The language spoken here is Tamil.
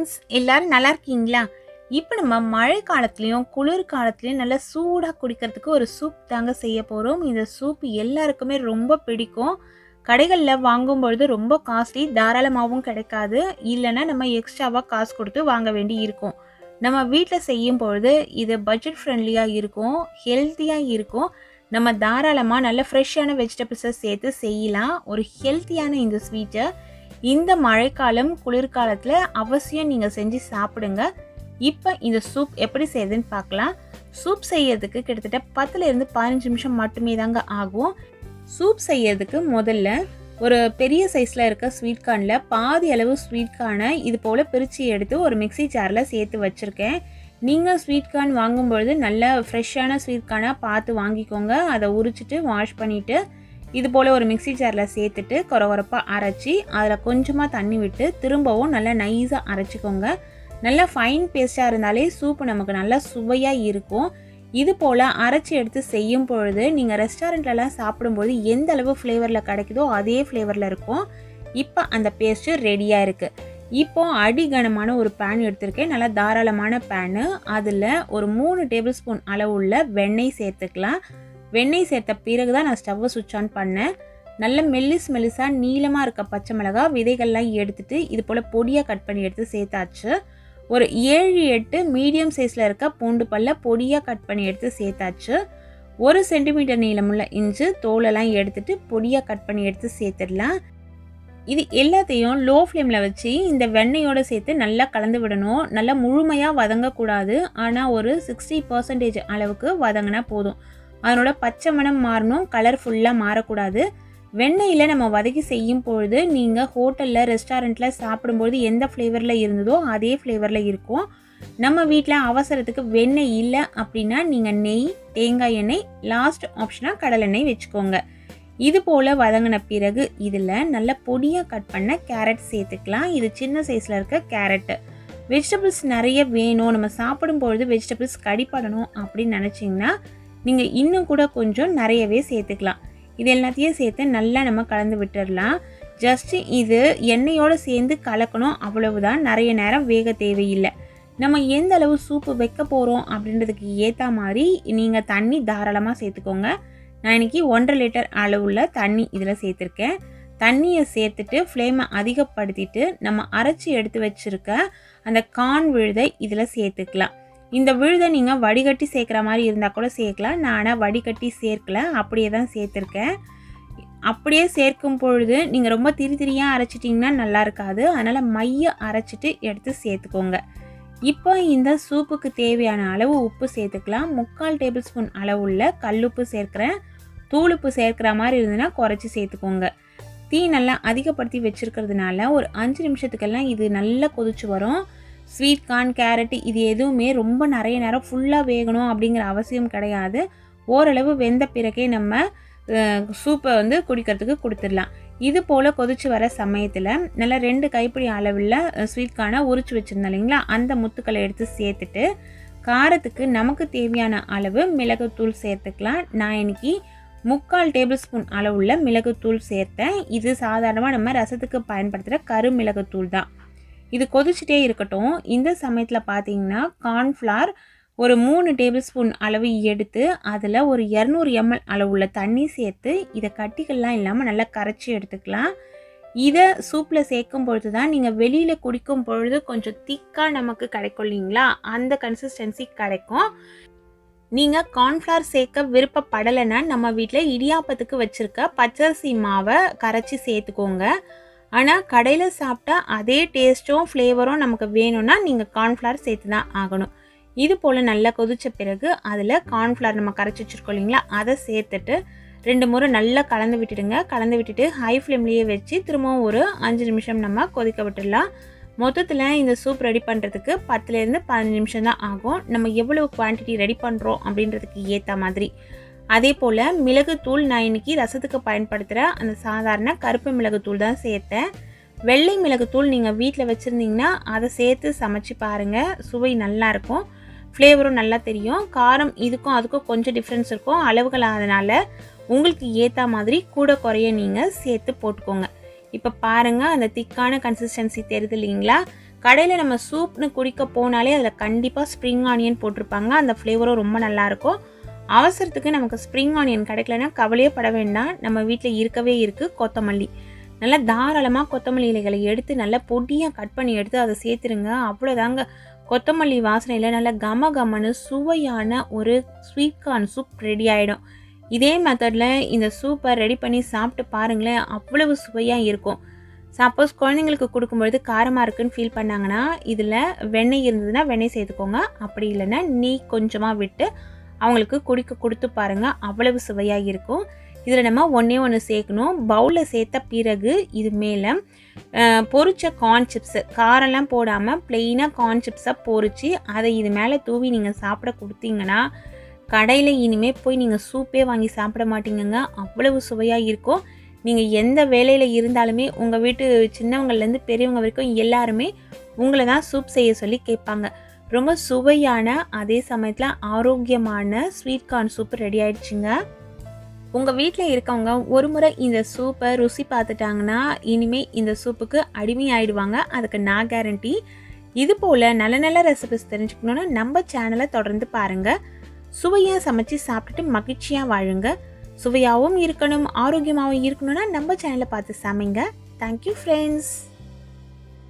ஃப்ரெண்ட்ஸ் எல்லாரும் நல்லா இருக்கீங்களா? இப்போ நம்ம மழை காலத்துலேயும் குளிர் காலத்துலேயும் நல்லா சூடாக குடிக்கிறதுக்கு ஒரு சூப் தாங்க செய்ய போகிறோம் இந்த சூப் எல்லாருக்குமே ரொம்ப பிடிக்கும். கடைகளில் வாங்கும்பொழுது ரொம்ப காஸ்ட்லி தாராளமாகவும் கிடைக்காது. இல்லைன்னா நம்ம எக்ஸ்ட்ராவாக காசு கொடுத்து வாங்க வேண்டி இருக்கும். நம்ம வீட்டில் செய்யும் பொழுது இது பட்ஜெட் ஃப்ரெண்ட்லியாக இருக்கும் ஹெல்த்தியாக இருக்கும். நம்ம தாராளமாக நல்ல ஃப்ரெஷ்ஷான வெஜிடபிள்ஸை சேர்த்து செய்யலாம். ஒரு ஹெல்த்தியான இந்த ஸ்வீட்டை இந்த மழைக்காலம் குளிர்காலத்தில் அவசியம் நீங்கள் செஞ்சு சாப்பிடுங்க. இப்போ இந்த சூப் எப்படி செய்யுதுன்னு பார்க்கலாம் சூப் செய்யறதுக்கு கிட்டத்தட்ட பத்துலேருந்து பதினஞ்சு நிமிஷம் மட்டுமே தாங்க ஆகும். சூப் செய்யறதுக்கு முதல்ல ஒரு பெரிய சைஸில் இருக்க ஸ்வீட் கார்னில் பாதி அளவு ஸ்வீட் கார்னை இது போல் பிரித்து எடுத்து ஒரு மிக்ஸி ஜாரில் சேர்த்து வச்சுருக்கேன். நீங்கள் ஸ்வீட் கார்ன் வாங்கும்பொழுது நல்ல ஃப்ரெஷ்ஷான ஸ்வீட் கார்னாக பார்த்து வாங்கிக்கோங்க. அதை உரிச்சிட்டு வாஷ் பண்ணிவிட்டு இது போல் ஒரு மிக்ஸி ஜாரில் சேர்த்துட்டு கொரகொரப்பாக அரைச்சி அதில் கொஞ்சமாக தண்ணி விட்டு திரும்பவும் நல்லா நைஸாக அரைச்சிக்கோங்க. நல்லா ஃபைன் பேஸ்ட்டாக இருந்தாலே சூப்பு நமக்கு நல்லா சுவையாக இருக்கும். இது போல் அரைச்சி எடுத்து செய்யும் பொழுது நீங்கள் ரெஸ்டாரண்ட்லலாம் சாப்பிடும்போது எந்த அளவு ஃப்ளேவரில் கிடைக்குதோ அதே ஃப்ளேவரில் இருக்கும். இப்போ அந்த பேஸ்ட்டு ரெடியாக இருக்குது இப்போ அடிகனமான ஒரு பேன் எடுத்திருக்கேன். நல்லா தாராளமான பேனு அதில் ஒரு மூணு டேபிள் ஸ்பூன் அளவுள்ள வெண்ணெய் சேர்த்துக்கலாம். வெண்ணெய் சேர்த்த பிறகு தான் நான் ஸ்டவ்வை சுவிட்ச் ஆன் பண்ணேன். நல்ல மெல்லிஸ் மெல்லிஸாக நீளமாக இருக்க பச்சை மிளகா விதைகள்லாம் எடுத்துட்டு இது போல் பொடியாக கட் பண்ணி எடுத்து சேர்த்தாச்சு. ஒரு ஏழு எட்டு மீடியம் சைஸில் இருக்க பூண்டு பல்ல பொடியாக கட் பண்ணி எடுத்து சேர்த்தாச்சு. ஒரு சென்டிமீட்டர் நீளமுள்ள இஞ்சி தோலெல்லாம் எடுத்துட்டு பொடியாக கட் பண்ணி எடுத்து சேர்த்துடலாம். இது எல்லாத்தையும் லோ ஃப்ளேமில் வச்சு இந்த வெண்ணெயோடு சேர்த்து நல்லா கலந்து விடணும். நல்லா முழுமையாக வதங்கக்கூடாது. ஆனால் ஒரு சிக்ஸ்டி பர்சன்டேஜ் அளவுக்கு வதங்கினா போதும். அதனோட பச்சை மணம் மாறணும் கலர் ஃபுல்லாக மாறக்கூடாது. வெண்ணெயில் நம்ம வதக்கி செய்யும் பொழுது நீங்கள் ஹோட்டலில் ரெஸ்டாரண்ட்டில் சாப்பிடும்பொழுது எந்த ஃப்ளேவரில் இருந்ததோ அதே ஃப்ளேவரில் இருக்கும். நம்ம வீட்டில் அவசரத்துக்கு வெண்ணெய் இல்லை அப்படின்னா நீங்கள் நெய் தேங்காய் எண்ணெய் லாஸ்ட் ஆப்ஷனாக கடலெண்ணெய் வச்சுக்கோங்க. இது போல் வதங்கின பிறகு இதில் நல்ல பொடியாக கட் பண்ண கேரட் சேர்த்துக்கலாம். இது சின்ன சைஸில் இருக்க கேரட்டு வெஜிடபிள்ஸ் நிறைய வேணும். நம்ம சாப்பிடும்பொழுது வெஜிடபிள்ஸ் கடிப்படணும் அப்படின்னு நினச்சிங்கன்னா நீங்கள் இன்னும் கூட கொஞ்சம் நிறையவே சேர்த்துக்கலாம். இது எல்லாத்தையும் சேர்த்து நல்லா நம்ம கலந்து விட்டுடலாம் ஜஸ்ட் இது எண்ணெயோடு சேர்ந்து கலக்கணும். அவ்வளவுதான். நிறைய நேரம் வேக தேவையில்லை. நம்ம எந்த அளவு சூப்பு வைக்க போகிறோம் அப்படின்றதுக்கு ஏற்ற மாதிரி நீங்கள் தண்ணி தாராளமாக சேர்த்துக்கோங்க. நான் இன்றைக்கி ஒன்றரை லிட்டர் அளவுள்ள தண்ணி இதில் சேர்த்துருக்கேன். தண்ணியை சேர்த்துட்டு ஃப்ளேமை அதிகப்படுத்திட்டு நம்ம அரைச்சி எடுத்து வச்சுருக்க அந்த கான் விழுதை இதில் சேர்த்துக்கலாம். இந்த விழுதை நீங்கள் வடிகட்டி சேர்க்குற மாதிரி இருந்தால் கூட சேர்க்கலாம். நான் ஆனால் வடிகட்டி சேர்க்கல அப்படியே தான் சேர்த்துருக்கேன். அப்படியே சேர்க்கும் பொழுது நீங்கள் ரொம்ப திரி திரியாக அரைச்சிட்டிங்கன்னா நல்லா இருக்காது. அதனால் மைய அரைச்சிட்டு எடுத்து சேர்த்துக்கோங்க. இப்போ இந்த சூப்புக்கு தேவையான அளவு உப்பு சேர்த்துக்கலாம். முக்கால் டேபிள் ஸ்பூன் அளவுள்ள கல்லுப்பு சேர்க்குறேன். தூளுப்பு சேர்க்குற மாதிரி இருந்ததுன்னா குறைச்சி சேர்த்துக்கோங்க. தீ நல்லா அதிகப்படுத்தி வச்சுருக்கிறதுனால ஒரு அஞ்சு நிமிஷத்துக்கெல்லாம் இது நல்லா கொதிச்சு வரும். ஸ்வீட் கார்ன் கேரட் இது எதுவுமே ரொம்ப நிறைய நேரம் ஃபுல்லாக வேகணும் அப்படிங்கிற அவசியம் கிடையாது. ஓரளவு வெந்த பிறகே நம்ம சூப்பை வந்து குடிக்கிறதுக்கு கொடுத்துடலாம். இது போல் கொதிச்சு வர சமயத்தில் நல்லா ரெண்டு கைப்பிடி அளவில் ஸ்வீட் கார்னை உரிச்சு வச்சுருந்தோம் இல்லைங்களா? அந்த முத்துக்களை எடுத்து சேர்த்துட்டு காரத்துக்கு நமக்கு தேவையான அளவு மிளகுத்தூள் சேர்த்துக்கலாம். நான் இன்னைக்கு முக்கால் டேபிள் ஸ்பூன் அளவுள்ள மிளகுத்தூள் சேர்த்தேன். இது சாதாரணமாக நம்ம ரசத்துக்கு பயன்படுத்துகிற கரு மிளகுத்தூள் தான். இது கொதிச்சுட்டே இருக்கட்டும். இந்த சமயத்தில் பார்த்தீங்கன்னா கார்ன்ஃப்ளார் ஒரு மூணு டேபிள் ஸ்பூன் அளவு எடுத்து அதில் ஒரு இரநூறு எம்எல் அளவுள்ள தண்ணி சேர்த்து இதை கட்டிகள்லாம் இல்லாமல் நல்லா கரைச்சி எடுத்துக்கலாம். இதை சூப்பில் சேர்க்கும் பொழுது தான் நீங்கள் வெளியில் குடிக்கும் பொழுது கொஞ்சம் திக்காக நமக்கு கிடைக்கும் இல்லைங்களா? அந்த கன்சிஸ்டன்சி கிடைக்கும். நீங்கள் கார்ன்ஃப்ளவர் சேர்க்க விருப்பப்படலைன்னா நம்ம வீட்டில் இடியாப்பத்துக்கு வச்சுருக்க பச்சரிசி மாவை கரைச்சி சேர்த்துக்கோங்க. ஆனால் கடையில் சாப்பிட்டா அதே டேஸ்ட்டும் ஃப்ளேவரும் நமக்கு வேணும்னா நீங்கள் கார்ன்ஃப்ளவர் சேர்த்து தான் ஆகணும். இது போல் நல்லா கொதித்த பிறகு அதில் கார்ன்ஃப்ளவர் நம்ம கரைச்சி வச்சுருக்கோம் இல்லைங்களா? அதை சேர்த்துட்டு ரெண்டு முறை நல்லா கலந்து விட்டுடுங்க. கலந்து விட்டுட்டு ஹை ஃப்ளேம்லேயே வச்சு திரும்பவும் ஒரு அஞ்சு நிமிஷம் நம்ம கொதிக்க விட்டுடலாம். மொத்தத்தில் இந்த சூப் ரெடி பண்ணுறதுக்கு பத்துலேருந்து பதினஞ்சு நிமிஷம் தான் ஆகும். நம்ம எவ்வளவு குவான்டிட்டி ரெடி பண்ணுறோம் அப்படின்றதுக்கு ஏற்ற மாதிரி. அதே போல் மிளகுத்தூள் நான் இன்றைக்கி ரசத்துக்கு பயன்படுத்துகிற அந்த சாதாரண கருப்பு மிளகுத்தூள் தான் சேர்த்தேன். வெள்ளை மிளகுத்தூள் நீங்கள் வீட்டில் வச்சுருந்தீங்கன்னா அதை சேர்த்து சமைச்சு பாருங்கள் சுவை நல்லாயிருக்கும் ஃப்ளேவரும் நல்லா தெரியும். காரம் இதுக்கும் அதுக்கும் கொஞ்சம் டிஃப்ரென்ஸ் இருக்கும். அளவுகள் அதனால் உங்களுக்கு ஏற்ற மாதிரி கூட குறைய நீங்கள் சேர்த்து போட்டுக்கோங்க. இப்போ பாருங்கள் அந்த திக்கான கன்சிஸ்டன்சி தெரியுது இல்லைங்களா? கடையில் நம்ம சூப்னு குடிக்க போனாலே அதில் கண்டிப்பாக ஸ்ப்ரிங் ஆனியன் போட்டிருப்பாங்க. அந்த ஃப்ளேவரும் ரொம்ப நல்லாயிருக்கும் அவசரத்துக்கு நமக்கு ஸ்ப்ரிங் ஆனியன் கிடைக்கலன்னா கவலையே பட வேண்டாம். நம்ம வீட்டில் இருக்கவே இருக்குது கொத்தமல்லி. நல்லா தாராளமாக கொத்தமல்லி இலைகளை எடுத்து நல்லா பொடியாக கட் பண்ணி எடுத்து அதை சேர்த்துருங்க. அவ்வளோதாங்க கொத்தமல்லி வாசனையில் நல்லா கம கமனு சுவையான ஒரு ஸ்வீட் கார்ன் சூப் ரெடி ஆகிடும் இதே மெத்தடில் இந்த சூப்பை ரெடி பண்ணி சாப்பிட்டு பாருங்களேன். அவ்வளவு சுவையாக இருக்கும். சப்போஸ் குழந்தைங்களுக்கு கொடுக்கும்பொழுது காரமாக இருக்குன்னு ஃபீல் பண்ணாங்கன்னா இதில் வெண்ணெய் இருந்ததுன்னா வெண்ணெய் சேர்த்துக்கோங்க. அப்படி இல்லைன்னா நெய் கொஞ்சமாக விட்டு அவங்களுக்கு குடிக்க கொடுத்து பாருங்கள் அவ்வளவு சுவையாக இருக்கும். இதில் நம்ம ஒன்றே ஒன்று சேர்க்கணும். பவுலில் சேர்த்த பிறகு இது மேலே பொரிச்ச கார்ன் சிப்ஸு காரெல்லாம் போடாமல் பிளெயினாக கார்ன் சிப்ஸை பொரித்து அதை இது மேலே தூவி நீங்கள் சாப்பிட கொடுத்தீங்கன்னா கடையில் இனிமேல் போய் நீங்கள் சூப்பே வாங்கி சாப்பிட மாட்டீங்கங்க. அவ்வளவு சுவையாக இருக்கும். நீங்கள் எந்த வேலையில் இருந்தாலுமே உங்கள் வீட்டு சின்னவங்கள்லேருந்து பெரியவங்க வரைக்கும் எல்லாருமே உங்களை தான் சூப் செய்ய சொல்லி கேட்பாங்க. ரொம்ப சுவையான அதே சமயத்தில் ஆரோக்கியமான ஸ்வீட் கார்ன் சூப் ரெடி ஆயிடுச்சுங்க. உங்கள் வீட்டில் இருக்கவங்க ஒரு முறை இந்த சூப்பை ருசி பார்த்துட்டாங்கன்னா இனிமேல் இந்த சூப்புக்கு அடிமை ஆயிடுவாங்க. அதுக்கு நான் கேரண்டி இது போல் நல்ல நல்ல ரெசிபிஸ் தெரிஞ்சுக்கணுன்னா நம்ம சேனலை தொடர்ந்து பாருங்கள் சுவையாக சமைச்சு சாப்பிட்டுட்டு மகிழ்ச்சியாக வாழுங்க. சுவையாகவும் இருக்கணும் ஆரோக்கியமாகவும் இருக்கணும்னா நம்ம சேனலை பார்த்து சமைங்க. Thank you friends